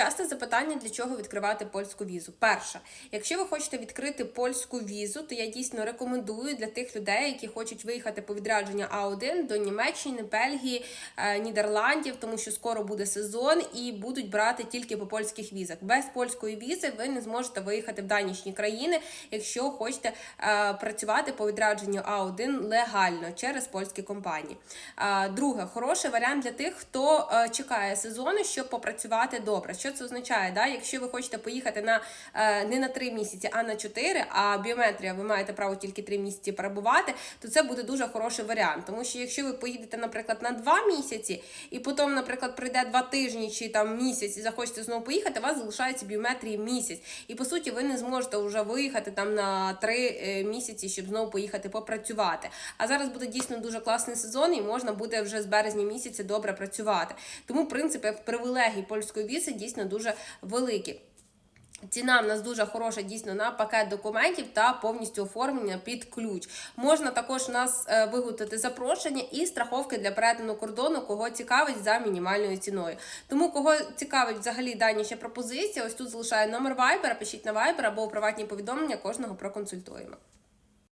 Часте запитання, для чого відкривати польську візу. Перше, якщо ви хочете відкрити польську візу, то я дійсно рекомендую для тих людей, які хочуть виїхати по відрядження А1 до Німеччини, Бельгії, е, Нідерландів, тому що скоро буде сезон і будуть брати тільки по польських візах. Без польської візи ви не зможете виїхати в данішні країни, якщо хочете е, працювати по відрядженню А1 легально через польські компанії. Е, Друге, хороший варіант для тих, хто чекає сезону, щоб попрацювати добре. Що це означає? Да? Якщо ви хочете поїхати на е, не на 3 місяці, а на 4, а біометрія ви маєте право тільки 3 місяці перебувати, то це буде дуже хороший варіант. Тому що якщо ви поїдете, наприклад, на 2 місяці, і потім, наприклад, пройде 2 тижні чи там місяць, і захочете знову поїхати, у вас залишається біометрії місяць. І по суті, ви не зможете вже виїхати там на 3 місяці, щоб знову поїхати попрацювати. А зараз буде дійсно дуже класний сезон, і можна буде вже з березня місяця добре працювати. Тому, в принципі, привілегії польської візи дійсно дуже великі. Ціна в нас дуже хороша дійсно на пакет документів та повністю оформлення під ключ. Можна також у нас е, виготовити запрошення і страховки для перетину кордону, кого цікавить за мінімальною ціною. Тому кого цікавить взагалі дані ще пропозиції, ось тут залишаю номер Viber, пишіть на Viber або у приватні повідомлення, кожного проконсультуємо.